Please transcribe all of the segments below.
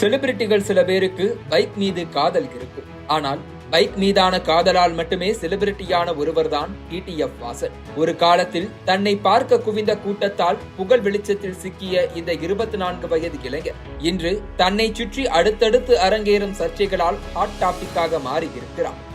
செலிபிரிட்டிகள் சில பேருக்கு பைக் மீது காதல் இருக்கு. ஆனால் பைக் மீதான காதலால் மட்டுமே செலிபிரிட்டியான ஒருவர்தான் டிடிஎஃப் வாசன் ஒரு காலத்தில் தன்னை பார்க்க குவிந்த கூட்டத்தால் புகழ் வெளிச்சத்தில் சிக்கிய இந்த இருபத்தி நான்கு வயது இளைஞர் இன்று தன்னை சுற்றி அடுத்தடுத்து அரங்கேறும் சர்ச்சைகளால் ஹாட் டாபிக்காக மாறி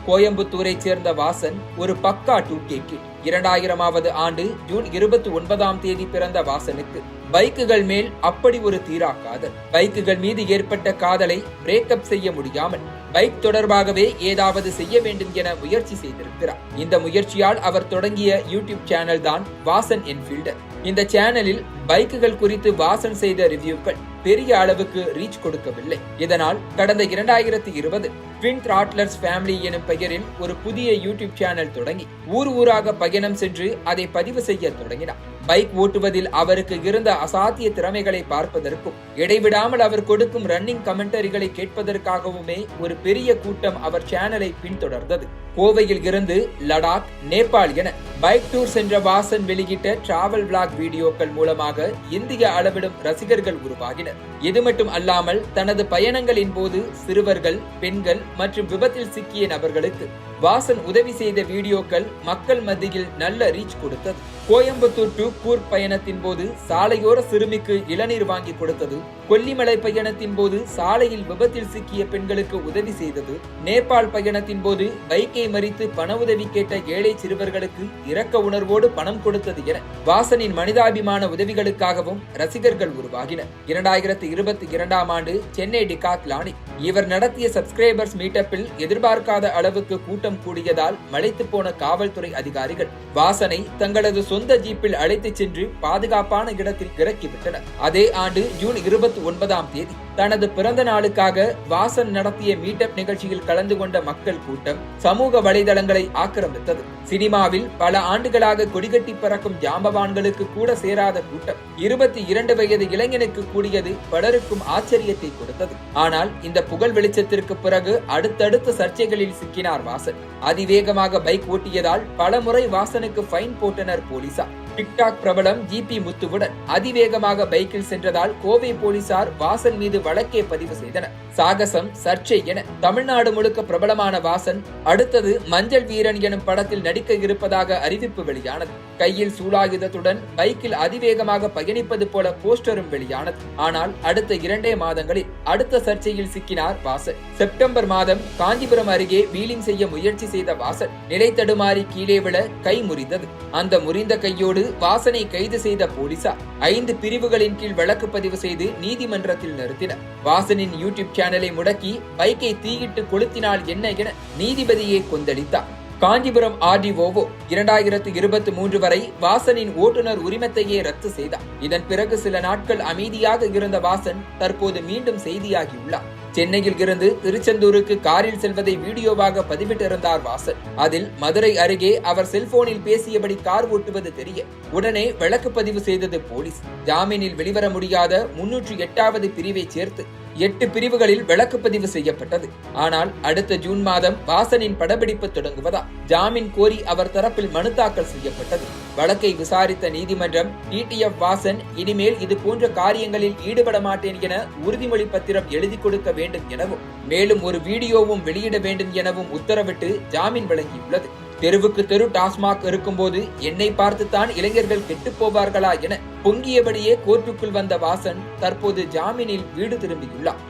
கோயம்புத்தூரைச் சேர்ந்த வாசன் ஒரு பக்கா டூகே கிட் இரண்டாயிரமாவது ஆண்டு ஜூன் இருபத்தி ஒன்பதாம் தேதி பிறந்த வாசனுக்கு. பைக்குகள் மேல் அப்படி ஒரு தீரா காதல். பைக்குகள் மீது ஏற்பட்ட காதலை பிரேக்கப் செய்ய முடியாமல் பைக் தொடர்பாகவே ஏதாவது செய்ய வேண்டும் என முயற்சி செய்திருக்கிறார். இந்த முயற்சியால் அவர் தொடங்கிய யூடியூப் சேனல் தான் வாசன் என்ஃபீல்டர். இந்த சேனலில் பைக்குகள் குறித்து வாசன் செய்த ரிவ்யூக்கள் பெரிய அளவுக்கு ரீச் கொடுக்கவில்லை. இதனால் கடந்த இரண்டாயிரத்தி இருபது ட்வின் த்ராட்லர்ஸ் ஃபேமிலி எனும் பெயரில் ஒரு புதிய யூடியூப் சேனல் தொடங்கி ஊர் ஊராக பயணம் சென்று அதை பதிவு செய்ய தொடங்கினார். பைக் ஓட்டுவதில் அவருக்கு இருந்த அசாத்திய திறமைகளை பார்ப்பதற்கும் இடைவிடாமல் அவர் கொடுக்கும் ரன்னிங் கமெண்டரிகளை கேட்பதற்காகவுமே ஒரு பெரிய கூட்டம் அவர் சேனலை பின்தொடர்ந்தது. கோவையில் இருந்து லடாக் நேபாள் என பைக் டூர் சென்ற வாசன் வெளியிட்ட டிராவல் பிளாக் வீடியோக்கள் மூலமாக இந்திய அளவிலும் ரசிகர்கள் உருவாகினர். இது மட்டும் அல்லாமல் தனது பயணங்களின் போது சிறுவர்கள் பெண்கள் மற்றும் விபத்தில் சிக்கிய நபர்களுக்கு வாசன் உதவி செய்த வீடியோக்கள் மக்கள் மத்தியில் நல்ல ரீச் கொடுத்தது. கோயம்புத்தூர் டு கூர்க் பயணத்தின் போது சாலையோர சிறுமிக்கு இளநீர் வாங்கி கொடுத்தது. கொல்லிமலை பயணத்தின் போது சாலையில் விபத்தில் சிக்கிய பெண்களுக்கு உதவி செய்தது. நேபாள் பயணத்தின் போது பைக்கை மறித்து பண உதவி கேட்ட ஏழை சிறுவர்களுக்கு இரக்க உணர்வோடு பணம் கொடுத்தது என வாசனின் மனிதாபிமான உதவிகளுக்காகவும் ரசிகர்கள் உருவாகினர். இரண்டாயிரத்தி இருபத்தி இரண்டாம் ஆண்டு சென்னை டிகாத்லானி இவர் நடத்திய சப்ஸ்கிரைபர்ஸ் மீட்டப்பில் எதிர்பார்க்காத அளவுக்கு கூட்டம் கூடியதால் மலைத்து போன காவல்துறை அதிகாரிகள். வாசனை தங்களது சொந்த சொந்த ஜீப்பில் அழைத்துச் சென்று பாதுகாப்பான இடத்தில் இறக்கிவிட்டனர். அதே ஆண்டு ஜூன் இருபத்தி ஒன்பதாம் தேதி தனது பிறந்த நாளுக்காக வாசன் நடத்திய மீட்டப் நிகழ்ச்சியில் கலந்து கொண்ட மக்கள் கூட்டம் சமூக வலைதளங்களை ஆக்கிரமித்தது. சினிமாவில் பல ஆண்டுகளாக கொடிகட்டி பறக்கும் ஜாம்பவான்களுக்கு கூட சேராத கூட்டம் இருபத்தி இரண்டு வயது இளைஞனுக்கு கூடியது பலருக்கும் ஆச்சரியத்தை கொடுத்தது. ஆனால் இந்த புகழ் வெளிச்சத்திற்கு பிறகு அடுத்தடுத்த சர்ச்சைகளில் சிக்கினார் வாசன். அதிவேகமாக பைக் ஓட்டியதால் பல முறை வாசனுக்கு ஃபைன் போட்டனர் போலீஸ் போலீசார் டிக்டாக் பிரபலம் ஜிபி முத்துவுடன் அதிவேகமாக பைக்கில் சென்றதால் கோவை போலீசார் வாசன் மீது வழக்கே பதிவு செய்தனர். சாகசம் சர்ச்சை என தமிழ்நாடு முழுக்க பிரபலமான வாசன் அடுத்தது மஞ்சள் வீரன் எனும் படத்தில் நடிக்க இருப்பதாக அறிவிப்பு வெளியானது. கையில் சூலாயுதத்துடன் பைக்கில் அதிவேகமாக பயணிப்பது போல போஸ்டரும் வெளியானது. ஆனால் அடுத்த இரண்டே மாதங்களில் அடுத்த சர்ச்சையில் சிக்கினார் வாசன். செப்டம்பர் மாதம் காஞ்சிபுரம் அருகே வீலிங் செய்ய முயற்சி செய்த வாசன் நிலை தடுமாறி கீழே விழ கை முறிந்தது. அந்த முறிந்த கையோடு வாசனை கைது செய்த போலீசார் ஐந்து பிரிவுகளின் கீழ் வழக்கு பதிவு செய்து நீதிமன்றத்தில் நிறுத்தினர். வாசனின் யூடியூப் சேனலை முடக்கி பைக்கை தீயிட்டு கொளுத்தினால் என்ன என நீதிபதியை கொந்தளித்தார். காஞ்சிபுரம் ஆர்டிஓவோ இரண்டாயிரத்து இருபத்தி மூன்று வரை வாசனின் ஓட்டுநர் உரிமத்தையே ரத்து செய்தார். இதன் பிறகு சில நாட்கள் அமைதியாக இருந்த வாசன் தற்போது மீண்டும் செய்தியாகியுள்ளார். சென்னையில் இருந்து திருச்செந்தூருக்கு காரில் செல்வதை வீடியோவாக பதிவிட்டிருந்தார் வாசன். அதில் மதுரை அருகே அவர் செல்போனில் பேசியபடி கார் ஓட்டுவது தெரிய உடனே வழக்கு பதிவு செய்தது போலீஸ். ஜாமீனில் வெளிவர முடியாத முன்னூற்றி எட்டாவது பிரிவை சேர்த்து எட்டு பிரிவுகளில் விளக்கு பதிவு செய்யப்பட்டது. ஆனால் அடுத்த ஜூன் மாதம் வாசனின் படப்பிடிப்பு தொடங்குவதா? ஜாமீன் கோரி அவர் தரப்பில் மனு தாக்கல் செய்யப்பட்டது. வழக்கை விசாரித்த நீதிமன்றம் டிடிஎஃப் வாசன் இனிமேல் இது போன்ற காரியங்களில் ஈடுபட மாட்டேன் என உறுதிமொழி பத்திரம் எழுதி கொடுக்க வேண்டும் எனவும் மேலும் ஒரு வீடியோவும் வெளியிட வேண்டும் எனவும் உத்தரவிட்டு ஜாமீன் வழங்கியுள்ளது. தெருவுக்கு தெரு டாஸ்மாக் இருக்கும்போது என்னை பார்த்துத்தான் இளைஞர்கள் கெட்டு போவார்களா என பொங்கியபடியே கோர்ட்டுக்குள் வந்த வாசன் தற்போது ஜாமீனில் வீடு திரும்பியுள்ளார்.